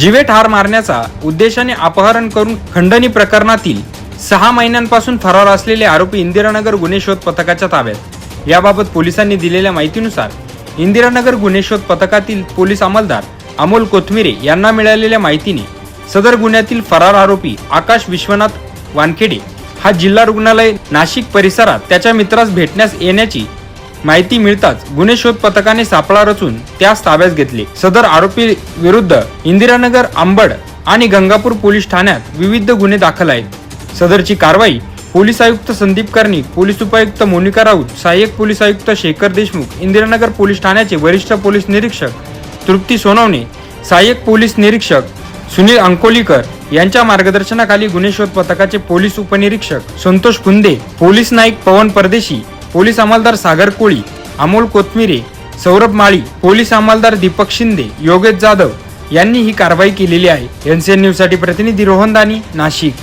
जिवे ठार मारण्याचा उद्देशाने अपहरण करून खंडणी प्रकरणातील सहा महिन्यांपासून फरार असलेले आरोपी इंदिरानगर गुन्हे शोध पथकाच्या ताब्यात. याबाबत पोलिसांनी दिलेल्या माहितीनुसार इंदिरानगर गुन्हे शोध पथकातील पोलीस अंमलदार अमोल कोथमिरे यांना मिळालेल्या माहितीने सदर गुन्ह्यातील फरार आरोपी आकाश विश्वनाथ वानखेडे हा जिल्हा रुग्णालय नाशिक परिसरात त्याच्या मित्रास भेटण्यास येण्याची माहिती मिळताच गुन्हे शोध पथकाने सापळा रचून त्यास ताब्यात घेतले. सदर आरोपी विरुद्ध इंदिरानगर आंबड आणि गंगापूर पोलीस ठाण्यात विविध गुन्हे दाखल आहेत. सदरची कारवाई पोलीस आयुक्त संदीप कर्णिक पोलीस उपायुक्त मोनिका राऊत सहाय्यक पोलीस आयुक्त शेखर देशमुख इंदिरानगर पोलीस ठाण्याचे वरिष्ठ पोलीस निरीक्षक तृप्ती सोनवणे सहाय्यक पोलीस निरीक्षक सुनील अंकोलीकर यांच्या मार्गदर्शनाखाली गुन्हे शोध पथकाचे पोलीस उपनिरीक्षक संतोष कुंदे पोलीस नाईक पवन परदेशी पोलीस अंमलदार सागर कोळी अमोल कोथमिरे सौरभ माळी पोलीस अंमलदार दीपक शिंदे योगेश जाधव यांनी ही कारवाई केलेली आहे. एनसीएन न्यूजसाठी प्रतिनिधी रोहन दानी नाशिक.